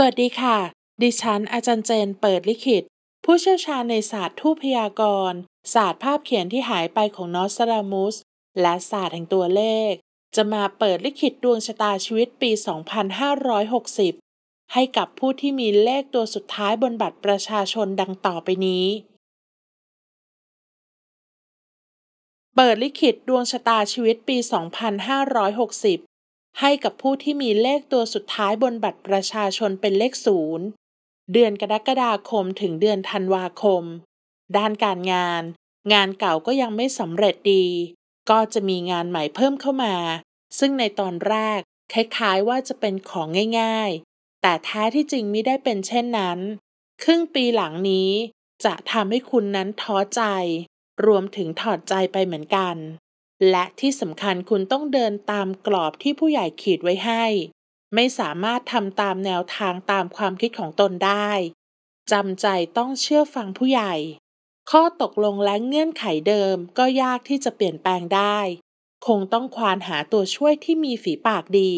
สวัสดีค่ะ ดิฉันอาจารย์เจนเปิดลิขิต ผู้เชี่ยวชาญในศาสตร์ทูพยากรณ์ศาสตร์ภาพเขียนที่หายไปของนอสตราดามุส และศาสตร์แห่งตัวเลข จะมาเปิดลิขิตดวงชะตาชีวิตปี 2560 ให้กับผู้ที่มีเลขตัวสุดท้ายบนบัตรประชาชนดังต่อไปนี้ เปิดลิขิตดวงชะตาชีวิตปี 2560 ให้กับผู้ที่มีเลขตัวสุดท้ายบนบัตรประชาชนเป็นเลขศูนย์เดือนกรกฎาคมถึงเดือนธันวาคม ด้านการงาน งานเก่าก็ยังไม่สำเร็จดี ก็จะมีงานใหม่เพิ่มเข้ามา ซึ่งในตอนแรกคล้ายๆว่าจะเป็นของง่ายๆ แต่แท้ที่จริงไม่ได้เป็นเช่นนั้น ครึ่งปีหลังนี้จะทำให้คุณนั้นท้อใจ รวมถึงถอดใจไปเหมือนกัน และที่สำคัญคุณต้องเดินตามกรอบที่ผู้ใหญ่ขีดไว้ให้ ไม่สามารถทำตามแนวทางตามความคิดของตนได้จำใจต้องเชื่อฟังผู้ใหญ่ ข้อตกลงและเงื่อนไขเดิมก็ยากที่จะเปลี่ยนแปลงได้ คงต้องควานหาตัวช่วยที่มีฝีปากดี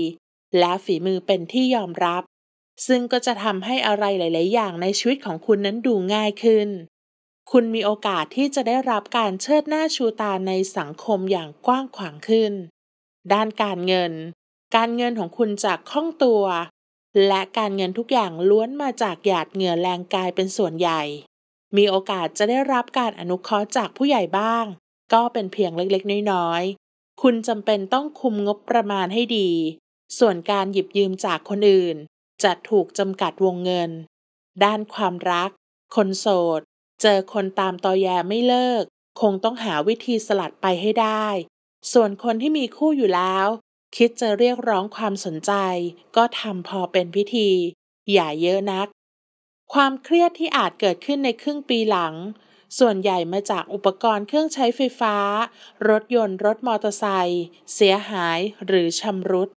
และฝีมือเป็นที่ยอมรับ ซึ่งก็จะทำให้อะไรหลาย ๆ อย่างในชีวิตของคุณนั้นดูง่ายขึ้น คุณมีโอกาสที่จะได้รับการเชิดหน้าชูตาในสังคมอย่างกว้างขวางขึ้น ด้านการเงิน การเงินของคุณจากคล่องตัว และการเงินทุกอย่างล้วนมาจากหยาดเหงื่อแรงกายเป็นส่วนใหญ่ มีโอกาสจะได้รับการอนุเคราะห์จากผู้ใหญ่บ้าง ก็เป็นเพียงเล็กๆ น้อยๆ คุณจำเป็นต้องคุมงบประมาณให้ดี ส่วนการหยิบยืมจากคนอื่น จะถูกจำกัดวงเงิน ด้านความรัก คนโสด เจอคนตามตอแยไม่เลิก คงต้องหาวิธีสลัดไปให้ได้ ส่วนคนที่มีคู่อยู่แล้ว คิดจะเรียกร้องความสนใจ ก็ทำพอเป็นพิธี อย่าเยอะนัก ความเครียดที่อาจเกิดขึ้นในครึ่งปีหลัง ส่วนใหญ่มาจากอุปกรณ์เครื่องใช้ไฟฟ้า รถยนต์รถมอเตอร์ไซค์เสียหายหรือชำรุด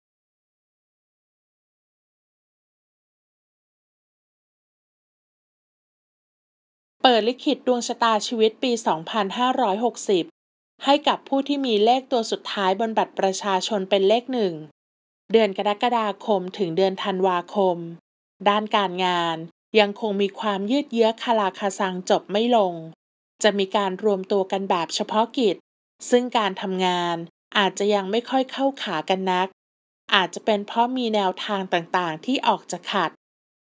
เปิดลิขิตดวงชะตาชีวิตปี 2560 ให้กับผู้ที่มีเลขตัวสุดท้ายบนบัตรประชาชนเป็นเลขหนึ่ง เดือนกรกฎาคมถึงเดือนธันวาคม ด้านการงานยังคงมีความยืดเยื้อคาราคาซังจบไม่ลง จะมีการรวมตัวกันแบบเฉพาะกิจ ซึ่งการทำงานอาจจะยังไม่ค่อยเข้าขากันนัก อาจจะเป็นเพราะมีแนวทางต่างๆ ที่ออกจะขัด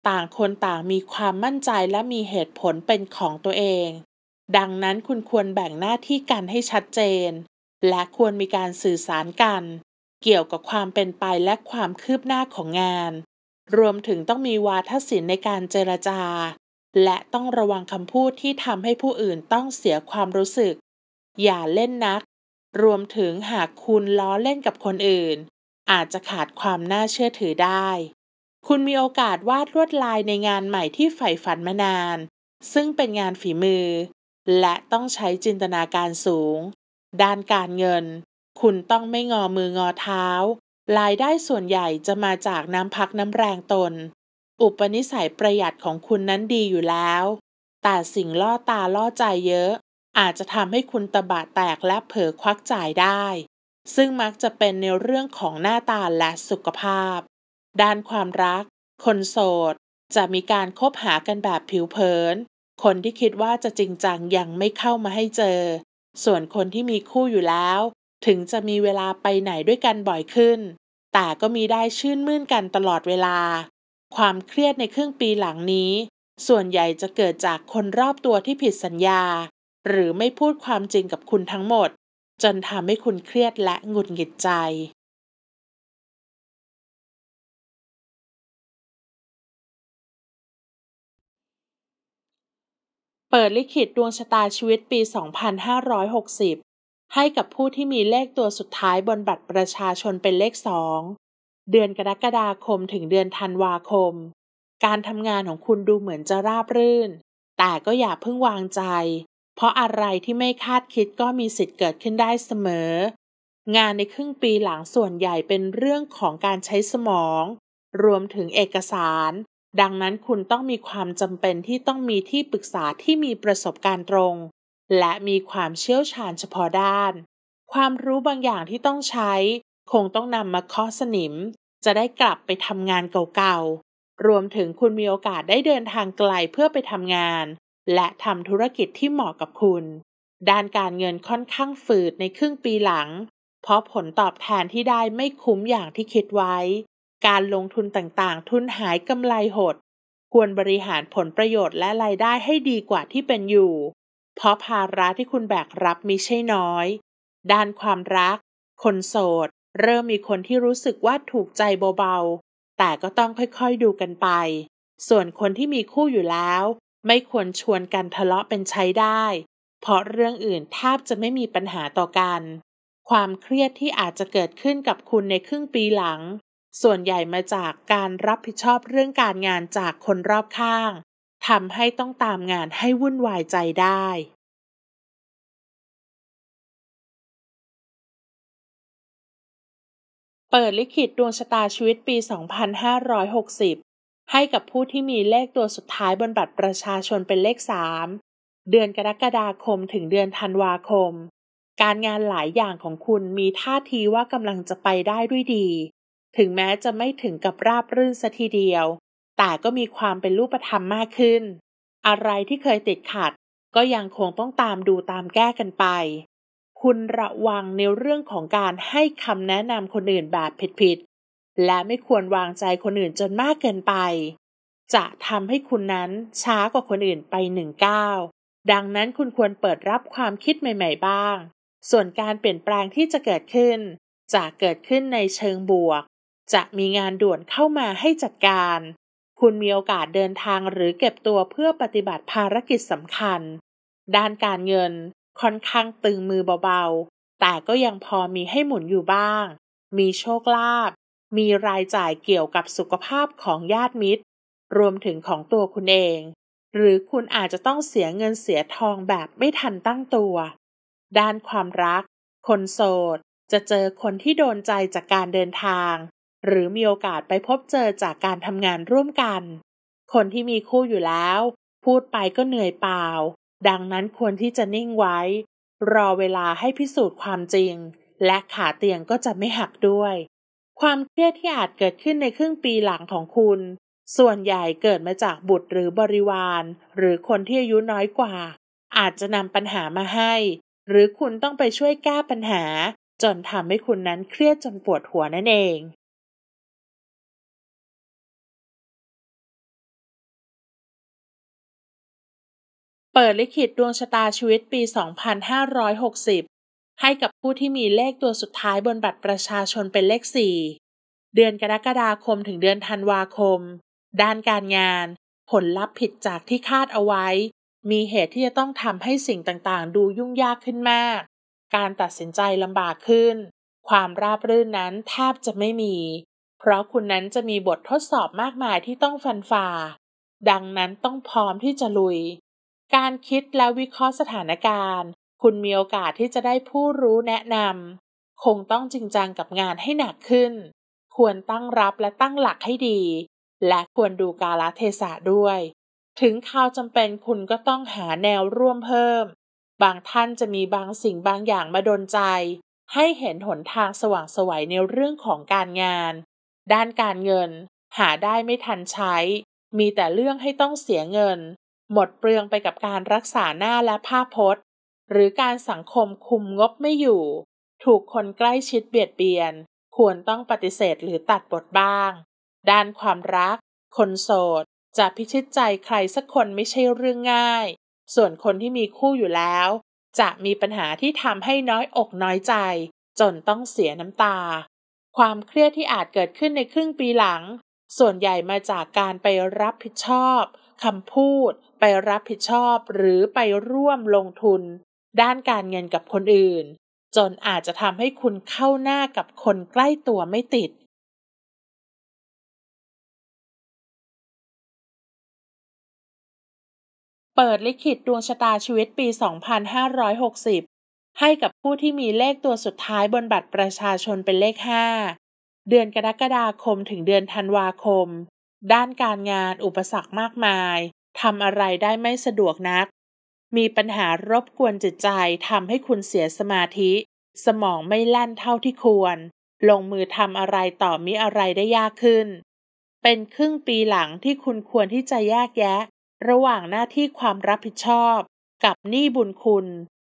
ต่างคนต่างมีความมั่นใจและมีเหตุผลเป็นของตัวเอง ดังนั้นคุณควรแบ่งหน้าที่กันให้ชัดเจน และควรมีการสื่อสารกัน เกี่ยวกับความเป็นไปและความคืบหน้าของงาน รวมถึงต้องมีวาทศิลป์ในการเจรจา และต้องระวังคำพูดที่ทำให้ผู้อื่นต้องเสียความรู้สึก อย่าเล่นนัก รวมถึงหากคุณล้อเล่นกับคนอื่น อาจจะขาดความน่าเชื่อถือได้ คุณมีโอกาสวาดลวดลายในงานใหม่ที่ใฝ่ฝันมานาน ซึ่งเป็นงานฝีมือ และต้องใช้จินตนาการสูง ด้านการเงิน คุณต้องไม่งอมืองอเท้ารายได้ส่วนใหญ่จะมาจากน้ำพักน้ำแรงตน อุปนิสัยประหยัดของคุณนั้นดีอยู่แล้ว แต่สิ่งล่อตาล่อใจเยอะ อาจจะทำให้คุณตะบะแตกและเผลอควักจ่ายได้ ซึ่งมักจะเป็นในเรื่องของหน้าตาและสุขภาพ ด้านความรัก คนโสด จะมีการคบหากันแบบผิวเผิน คนที่คิดว่าจะจริงจังยังไม่เข้ามาให้เจอ ส่วนคนที่มีคู่อยู่แล้ว ถึงจะมีเวลาไปไหนด้วยกันบ่อยขึ้น แต่ก็มีได้ชื่นมื่นกันตลอดเวลา ความเครียดในครึ่งปีหลังนี้ ส่วนใหญ่จะเกิดจากคนรอบตัวที่ผิดสัญญา หรือไม่พูดความจริงกับคุณทั้งหมด จนทำให้คุณเครียดและหงุดหงิดใจ เปิดลิขิตดวงชะตาชีวิตปี 2560 ให้กับผู้ที่มีเลขตัวสุดท้ายบนบัตรประชาชนเป็นเลขสองเดือนกรกฎาคมถึงเดือนธันวาคม การทำงานของคุณดูเหมือนจะราบรื่น แต่ก็อย่าเพิ่งวางใจ เพราะอะไรที่ไม่คาดคิดก็มีสิทธิ์เกิดขึ้นได้เสมอ งานในครึ่งปีหลังส่วนใหญ่เป็นเรื่องของการใช้สมอง รวมถึงเอกสาร ดังนั้นคุณต้องมีความจำเป็นที่ต้องมีที่ปรึกษาที่มีประสบการณ์ตรง และมีความเชี่ยวชาญเฉพาะด้าน ความรู้บางอย่างที่ต้องใช้ คงต้องนำมาเคาะสนิม จะได้กลับไปทำงานเก่าๆ รวมถึงคุณมีโอกาสได้เดินทางไกลเพื่อไปทำงาน และทำธุรกิจที่เหมาะกับคุณ ด้านการเงินค่อนข้างฝืดในครึ่งปีหลัง เพราะผลตอบแทนที่ได้ไม่คุ้มอย่างที่คิดไว้ การลงทุนต่างๆ ทุนหายกำไรหด ควรบริหารผลประโยชน์และรายได้ให้ดีกว่าที่เป็นอยู่ เพราะภาระที่คุณแบกรับมิใช่น้อย ด้านความรัก คนโสด เริ่มมีคนที่รู้สึกว่าถูกใจเบาๆ แต่ก็ต้องค่อยๆดูกันไป ส่วนคนที่มีคู่อยู่แล้ว ไม่ควรชวนกันทะเลาะเป็นใช้ได้ เพราะเรื่องอื่นแทบจะไม่มีปัญหาต่อกัน ความเครียดที่อาจจะเกิดขึ้นกับคุณในครึ่งปีหลัง ส่วนใหญ่มาจากการรับผิดชอบเรื่องการงานจากคนรอบข้างทำให้ต้องตามงานให้วุ่นวายใจได้ เปิดลิขิตดวงชะตาชีวิตปี 2560 ให้กับผู้ที่มีเลขตัวสุดท้ายบนบัตรประชาชนเป็นเลข 3 เดือนกรกฎาคมถึงเดือนธันวาคม การงานหลายอย่างของคุณมีท่าทีว่ากำลังจะไปได้ด้วยดี ถึงแม้จะไม่ถึงกับราบรื่นสัทีเดียว แต่ก็มีความเป็นรูปธรรมมากขึ้น อะไรที่เคยติดขัด ก็ยังคงต้องตามดูตามแก้กันไป คุณระวังในเรื่องของการให้คำแนะนำคนอื่นแบบผิดๆ และไม่ควรวางใจคนอื่นจนมากเกินไป จะทำให้คุณนั้นช้ากว่าคนอื่นไปหนึ่งก้าว ดังนั้นคุณควรเปิดรับความคิดใหม่ ๆ บ้าง ส่วนการเปลี่ยนแปลงที่จะเกิดขึ้นจะเกิดขึ้นในเชิงบวก จะมีงานด่วนเข้ามาให้จัดการ คุณมีโอกาสเดินทางหรือเก็บตัวเพื่อปฏิบัติภารกิจสำคัญ ด้านการเงินค่อนข้างตึงมือเบาๆ แต่ก็ยังพอมีให้หมุนอยู่บ้าง มีโชคลาภ มีรายจ่ายเกี่ยวกับสุขภาพของญาติมิตร รวมถึงของตัวคุณเอง หรือคุณอาจจะต้องเสียเงินเสียทองแบบไม่ทันตั้งตัว ด้านความรัก คนโสดจะเจอคนที่โดนใจจากการเดินทาง หรือมีโอกาสไปพบเจอจากการทำงานร่วมกัน คนที่มีคู่อยู่แล้ว พูดไปก็เหนื่อยเปล่า ดังนั้นควรที่จะนิ่งไว้ รอเวลาให้พิสูจน์ความจริง และขาเตียงก็จะไม่หักด้วย ความเครียดที่อาจเกิดขึ้นในครึ่งปีหลังของคุณ ส่วนใหญ่เกิดมาจากบุตรหรือบริวาร หรือคนที่อายุน้อยกว่า อาจจะนำปัญหามาให้ หรือคุณต้องไปช่วยแก้ปัญหาจนทำให้คุณนั้นเครียดจนปวดหัวนั่นเอง เปิดลิขิตดวงชะตาชีวิตปี 2560 ให้กับผู้ที่มีเลขตัวสุดท้ายบนบัตรประชาชนเป็นเลข 4 เดือนกรกฎาคมถึงเดือนธันวาคม ด้านการงาน ผลลัพธ์ผิดจากที่คาดเอาไว้ มีเหตุที่จะต้องทำให้สิ่งต่างๆ ดูยุ่งยากขึ้นมาก การตัดสินใจลำบากขึ้น ความราบรื่นนั้นแทบจะไม่มี เพราะคุณนั้นจะมีบททดสอบมากมายที่ต้องฟันฝ่า ดังนั้นต้องพร้อมที่จะลุย การคิดและวิเคราะห์สถานการณ์ คุณมีโอกาสที่จะได้ผู้รู้แนะนำคงต้องจริงจังกับงานให้หนักขึ้น ควรตั้งรับและตั้งหลักให้ดี และควรดูกาลเทศะด้วย ถึงข่าวจำเป็นคุณก็ต้องหาแนวร่วมเพิ่ม บางท่านจะมีบางสิ่งบางอย่างมาดนใจ ให้เห็นหนทางสว่างสวัยในเรื่องของการงาน ด้านการเงิน หาได้ไม่ทันใช้ มีแต่เรื่องให้ต้องเสียเงิน หมดเปลืองไปกับการรักษาหน้าและภาพพจน์ หรือการสังคมคุมงบไม่อยู่ ถูกคนใกล้ชิดเบียดเบียน ควรต้องปฏิเสธหรือตัดบทบ้าง ด้านความรัก คนโสด จะพิชิตใจใครสักคนไม่ใช่เรื่องง่าย ส่วนคนที่มีคู่อยู่แล้ว จะมีปัญหาที่ทำให้น้อยอกน้อยใจ จนต้องเสียน้ำตา ความเครียดที่อาจเกิดขึ้นในครึ่งปีหลัง ส่วนใหญ่มาจากการไปรับผิดชอบ คำพูด ไปรับผิดชอบหรือไปร่วมลงทุน ด้านการเงินกับคนอื่น จนอาจจะทำให้คุณเข้าหน้ากับคนใกล้ตัวไม่ติด เปิดลิขิตดวงชะตาชีวิตปี 2560 ให้กับผู้ที่มีเลขตัวสุดท้ายบนบัตรประชาชนเป็นเลข 5 เดือนกรกฎาคมถึงเดือนธันวาคม ด้านการงานอุปสรรคมากมายทำอะไรได้ไม่สะดวกนัก มีปัญหารบกวนจิตใจทำให้คุณเสียสมาธิ สมองไม่แล่นเท่าที่ควร ลงมือทำอะไรต่อมิอะไรได้ยากขึ้น เป็นครึ่งปีหลังที่คุณควรที่จะแยกแยะ ระหว่างหน้าที่ความรับผิดชอบ กับหนี้บุญคุณ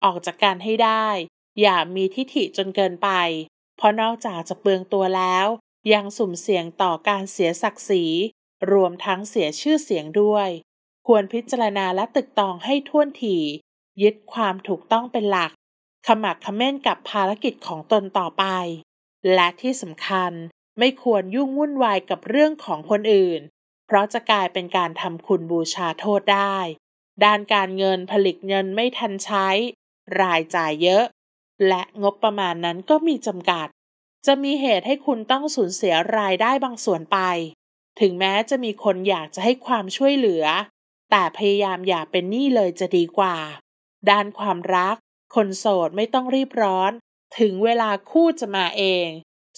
ออกจากการให้ได้ อย่ามีทิฐิจนเกินไป เพราะนอกจากจะเปลืองตัวแล้ว ยังสุ่มเสี่ยงต่อการเสียศักดิ์ศรี รวมทั้งเสียชื่อเสียงด้วย ควรพิจารณาและตึกตองให้ท่วนทียึดความถูกต้องเป็นหลัก ขมักขม้นกับภารกิจของตนต่อไป และที่สำคัญไม่ควรยุ่งวุ่นวายกับเรื่องของคนอื่น เพราะจะกลายเป็นการทำคุณบูชาโทษได้ ด้านการเงินผลิตเงินไม่ทันใช้ รายจ่ายเยอะ และงบประมาณนั้นก็มีจำกัด จะมีเหตุให้คุณต้องสูญเสียรายได้บางส่วนไป ถึงแม้จะมีคนอยากจะให้ความช่วยเหลือ แต่พยายามอย่าเป็นหนี้เลยจะดีกว่า ด้านความรัก คนโสดไม่ต้องรีบร้อน ถึงเวลาคู่จะมาเอง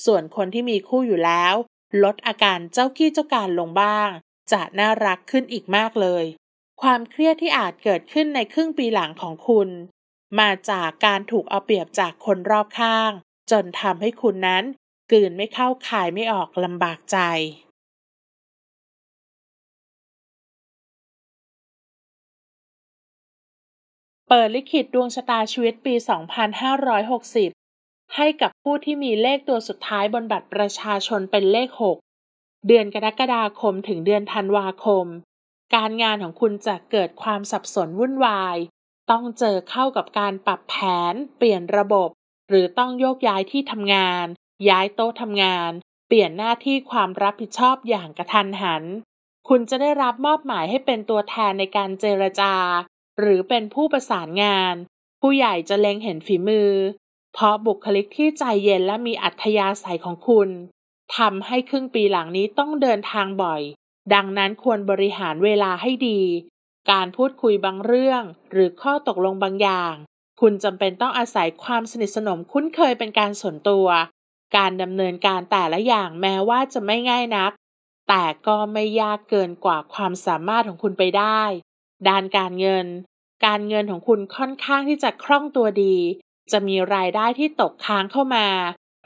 ส่วนคนที่มีคู่อยู่แล้ว ลดอาการเจ้ากี้เจ้าการลงบ้าง จะน่ารักขึ้นอีกมากเลย ความเครียดที่อาจเกิดขึ้นในครึ่งปีหลังของคุณ มาจากการถูกเอาเปรียบจากคนรอบข้าง จนทำให้คุณนั้นกืนไม่เข้าขายไม่ออกลำบากใจ เปิดลิขิตดวงชะตาชีวิตปี 2560 ให้กับผู้ที่มีเลขตัวสุดท้ายบนบัตรประชาชนเป็นเลข 6 เดือนกรกฎาคมถึงเดือนธันวาคม การงานของคุณจะเกิดความสับสนวุ่นวาย ต้องเจอเข้ากับการปรับแผน เปลี่ยนระบบ หรือต้องโยกย้ายที่ทำงาน ย้ายโต๊ะทำงาน เปลี่ยนหน้าที่ความรับผิดชอบอย่างกระทันหัน คุณจะได้รับมอบหมายให้เป็นตัวแทนในการเจรจา หรือเป็นผู้ประสานงาน ผู้ใหญ่จะเล็งเห็นฝีมือ เพราะบุคลิกที่ใจเย็นและมีอัธยาศัยของคุณทำให้ครึ่งปีหลังนี้ต้องเดินทางบ่อย ดังนั้นควรบริหารเวลาให้ดี การพูดคุยบางเรื่อง หรือข้อตกลงบางอย่าง คุณจำเป็นต้องอาศัยความสนิทสนมคุ้นเคยเป็นการส่วนตัว การดำเนินการแต่ละอย่างแม้ว่าจะไม่ง่ายนัก แต่ก็ไม่ยากเกินกว่าความสามารถของคุณไปได้ ด้านการเงิน การเงินของคุณค่อนข้างที่จะคล่องตัวดี จะมีรายได้ที่ตกค้างเข้ามา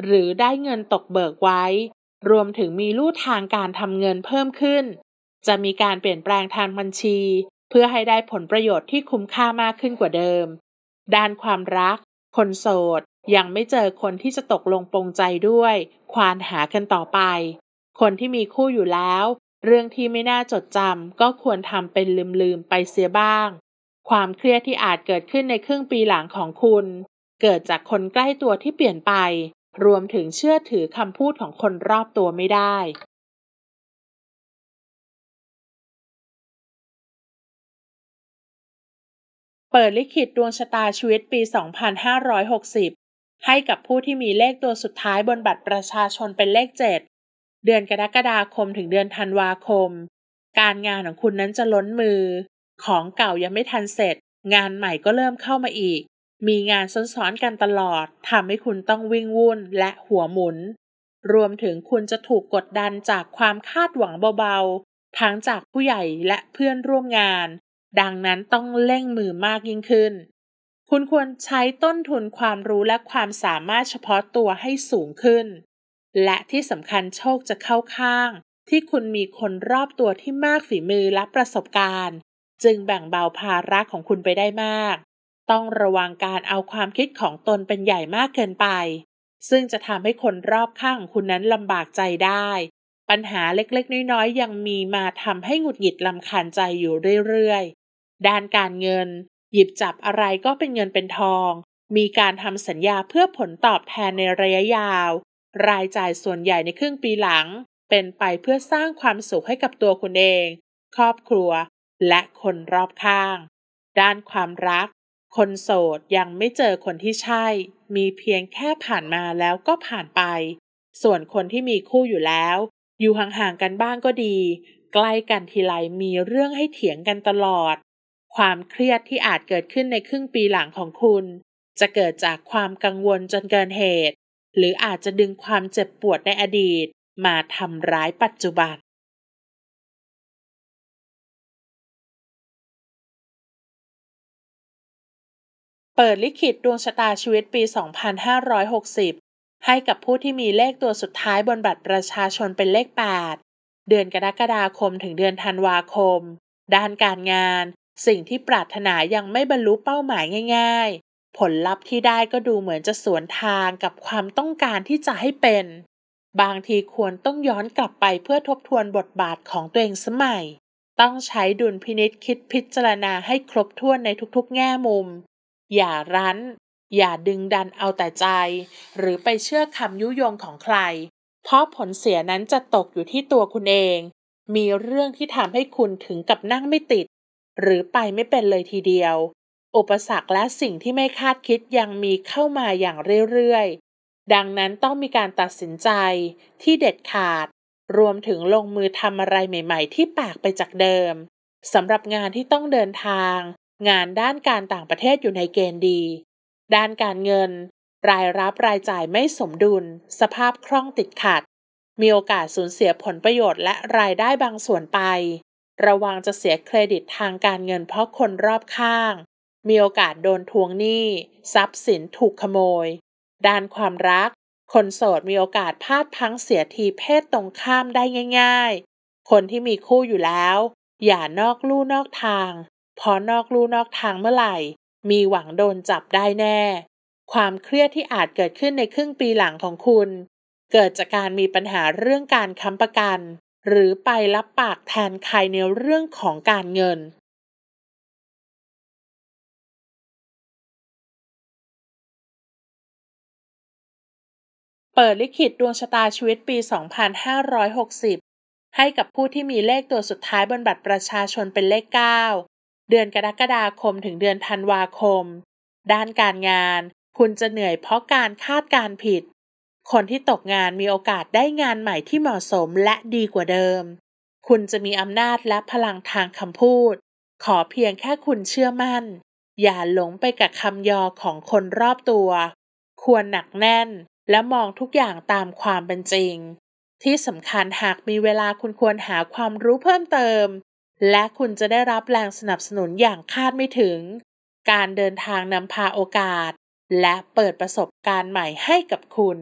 หรือได้เงินตกเบิกไว้ รวมถึงมีลู่ทางการทำเงินเพิ่มขึ้น จะมีการเปลี่ยนแปลงทางบัญชี เพื่อให้ได้ผลประโยชน์ที่คุ้มค่ามากขึ้นกว่าเดิม ด้านความรัก คนโสดยังไม่เจอคนที่จะตกลงปรงใจด้วย ควานหากันต่อไป คนที่มีคู่อยู่แล้ว เรื่องที่ไม่น่าจดจำก็ควรทำเป็นลืมๆไปเสียบ้าง ความเครียดที่อาจเกิดขึ้นในครึ่งปีหลังของคุณ เกิดจากคนใกล้ตัวที่เปลี่ยนไป รวมถึงเชื่อถือคำพูดของคนรอบตัวไม่ได้ เปิดลิขิตดวงชะตาชีวิตปี 2560 ให้กับผู้ที่มีเลขตัวสุดท้ายบนบัตรประชาชนเป็นเลข 7 เดือนกรกฎาคมถึงเดือนธันวาคม การงานของคุณนั้นจะล้นมือ ของเก่ายังไม่ทันเสร็จ งานใหม่ก็เริ่มเข้ามาอีก มีงานซ้อนๆกันตลอดทำให้คุณต้องวิ่งวุ่นและหัวหมุน รวมถึงคุณจะถูกกดดันจากความคาดหวังเบาๆ ทั้งจากผู้ใหญ่และเพื่อนร่วมงาน ดังนั้นต้องเร่งมือมากยิ่งขึ้น คุณควรใช้ต้นทุนความรู้และความสามารถเฉพาะตัวให้สูงขึ้น และที่สำคัญโชคจะเข้าข้าง ที่คุณมีคนรอบตัวที่มากฝีมือและประสบการณ์ จึงแบ่งเบาภาระของคุณไปได้มาก ต้องระวังการเอาความคิดของตนเป็นใหญ่มากเกินไป ซึ่งจะทำให้คนรอบข้างคุณนั้นลำบากใจได้ ปัญหาเล็กๆ น้อยๆ ยังมีมาทำให้หงุดหงิดลำคาญใจอยู่เรื่อยๆ ด้านการเงิน หยิบจับอะไรก็เป็นเงินเป็นทอง มีการทำสัญญาเพื่อผลตอบแทนในระยะยาว รายจ่ายส่วนใหญ่ในครึ่งปีหลัง เป็นไปเพื่อสร้างความสุขให้กับตัวคุณเอง ครอบครัว และคนรอบข้าง ด้านความรัก คนโสดยังไม่เจอคนที่ใช่ มีเพียงแค่ผ่านมาแล้วก็ผ่านไป ส่วนคนที่มีคู่อยู่แล้ว อยู่ห่างๆกันบ้างก็ดี ใกล้กันทีไรมีเรื่องให้เถียงกันตลอด ความเครียดที่อาจเกิดขึ้นในครึ่งปีหลังของคุณ จะเกิดจากความกังวลจนเกินเหตุ หรืออาจจะดึงความเจ็บปวดในอดีต มาทำร้ายปัจจุบัน เปิดลิขิตดวงชะตาชีวิตปี 2560 ให้กับผู้ที่มีเลขตัวสุดท้ายบนบัตรประชาชนเป็นเลข 8 เดือนกรกฎาคมถึงเดือนธันวาคม ด้านการงาน สิ่งที่ปรารถนายังไม่บรรลุเป้าหมายง่าย ผลลัพธ์ที่ได้ก็ดูเหมือนจะสวนทางกับความต้องการที่จะให้เป็น บางทีควรต้องย้อนกลับไปเพื่อทบทวนบทบาทของตัวเองสมัย ต้องใช้ดุลพินิษคิดพิจารณาให้ครบถ้วนในทุกๆ แง่มุม อย่ารั้น อย่าดึงดันเอาแต่ใจ หรือไปเชื่อคำยุยงของใคร เพราะผลเสียนั้นจะตกอยู่ที่ตัวคุณเอง มีเรื่องที่ทำให้คุณถึงกับนั่งไม่ติด หรือไปไม่เป็นเลยทีเดียว อุปสรรคและสิ่งที่ไม่คาดคิดยังมีเข้ามาอย่างเรื่อยๆ ดังนั้นต้องมีการตัดสินใจที่เด็ดขาด รวมถึงลงมือทำอะไรใหม่ๆ ที่แปลกไปจากเดิมสำหรับงานที่ต้องเดินทาง งานด้านการต่างประเทศอยู่ในเกณฑ์ดี ด้านการเงิน รายรับรายจ่ายไม่สมดุล สภาพคล่องติดขัด มีโอกาสสูญเสียผลประโยชน์และรายได้บางส่วนไป ระวังจะเสียเครดิตทางการเงินเพราะคนรอบข้าง มีโอกาสโดนทวงหนี้ ทรัพย์สินถูกขโมย ด้านความรัก คนโสดมีโอกาสพลาดพังเสียทีเพศตรงข้ามได้ง่าย ๆ คนที่มีคู่อยู่แล้ว อย่านอกลู่นอกทาง พอนอกลู่นอกทางเมื่อไหร่ มีหวังโดนจับได้แน่ ความเครียดที่อาจเกิดขึ้นในครึ่งปีหลังของคุณ เกิดจากการมีปัญหาเรื่องการค้ำประกัน หรือไปรับปากแทนใครในเรื่องของการเงิน เปิดลิขิตดวงชะตาชีวิตปี 2560 ให้กับผู้ที่มีเลขตัวสุดท้ายบนบัตรประชาชนเป็นเลข 9 เดือนกรกฎาคมถึงเดือนธันวาคม ด้านการงาน คุณจะเหนื่อยเพราะการคาดการผิด คนที่ตกงานมีโอกาสได้งานใหม่ที่เหมาะสมและดีกว่าเดิม คุณจะมีอำนาจและพลังทางคำพูด ขอเพียงแค่คุณเชื่อมั่น อย่าหลงไปกับคำยอของคนรอบตัว ควรหนักแน่น และมองทุกอย่างตามความเป็นจริง ที่สำคัญหากมีเวลาคุณควรหาความรู้เพิ่มเติม และคุณจะได้รับแรงสนับสนุนอย่างคาดไม่ถึง การเดินทางนำพาโอกาส และเปิดประสบการณ์ใหม่ให้กับคุณ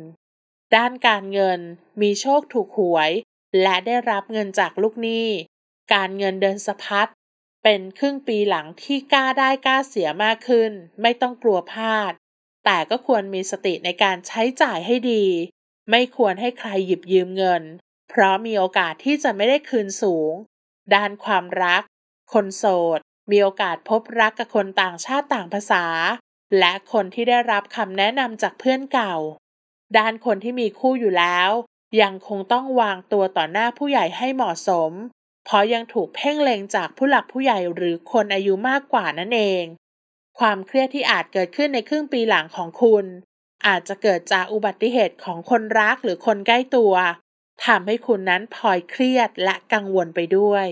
ด้านการเงินมีโชคถูกหวย และได้รับเงินจากลูกหนี้ การเงินเดินสะพัดเป็นครึ่งปีหลังที่กล้าได้กล้าเสียมากขึ้น ไม่ต้องกลัวพลาด แต่ก็ควรมีสติในการใช้จ่ายให้ดี ไม่ควรให้ใครหยิบยืมเงิน เพราะมีโอกาสที่จะไม่ได้คืนสูง ด้านความรัก คนโสด มีโอกาสพบรักกับคนต่างชาติต่างภาษา และคนที่ได้รับคำแนะนำจากเพื่อนเก่า ด้านคนที่มีคู่อยู่แล้ว ยังคงต้องวางตัวต่อหน้าผู้ใหญ่ให้เหมาะสม เพราะยังถูกเพ่งเล็งจากผู้หลักผู้ใหญ่หรือคนอายุมากกว่านั่นเอง ความเครียดที่อาจเกิดขึ้นในครึ่งปีหลังของคุณ อาจจะเกิดจากอุบัติเหตุของคนรักหรือคนใกล้ตัวทำให้คุณนั้นพลอยเครียดและกังวลไปด้วย